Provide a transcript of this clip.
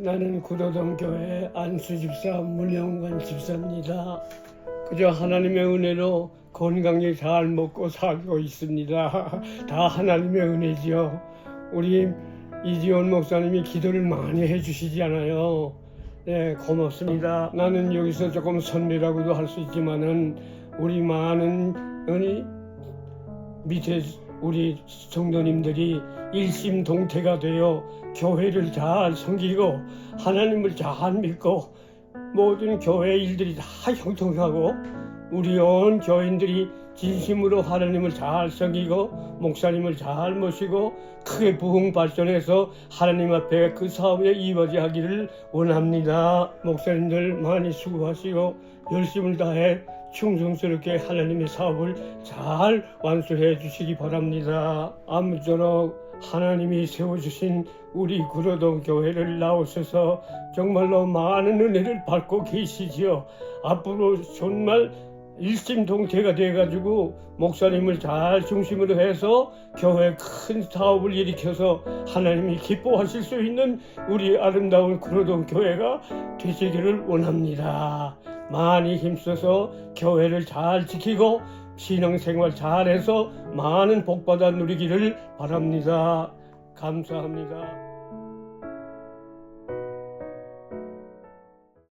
나는 구도동 교회 안수 집사 문영관 집사입니다. 그저 하나님의 은혜로 건강히 잘 먹고 살고 있습니다. 다 하나님의 은혜지요. 우리 이지원 목사님이 기도를 많이 해주시잖아요. 네, 고맙습니다. 나는 여기서 조금 선배라고도 할 수 있지만은 우리 많은 은희 밑에 우리 성도님들이 일심동태가 되어 교회를 잘 섬기고 하나님을 잘 믿고 모든 교회 일들이 다 형통하고 우리 온 교인들이 진심으로 하나님을 잘 섬기고 목사님을 잘 모시고 크게 부흥 발전해서 하나님 앞에 그 사업에 이루어지기를 원합니다. 목사님들 많이 수고하시고 열심을 다해 충성스럽게 하나님의 사업을 잘 완수해 주시기 바랍니다. 아무쪼록 하나님이 세워주신 우리 구로동 교회를 나오셔서 정말로 많은 은혜를 받고 계시지요. 앞으로 정말 일심동체가 돼가지고 목사님을 잘 중심으로 해서 교회 큰 사업을 일으켜서 하나님이 기뻐하실 수 있는 우리 아름다운 구로동 교회가 되시기를 원합니다. 많이 힘써서 교회를 잘 지키고 신앙생활 잘해서 많은 복받아 누리기를 바랍니다. 감사합니다.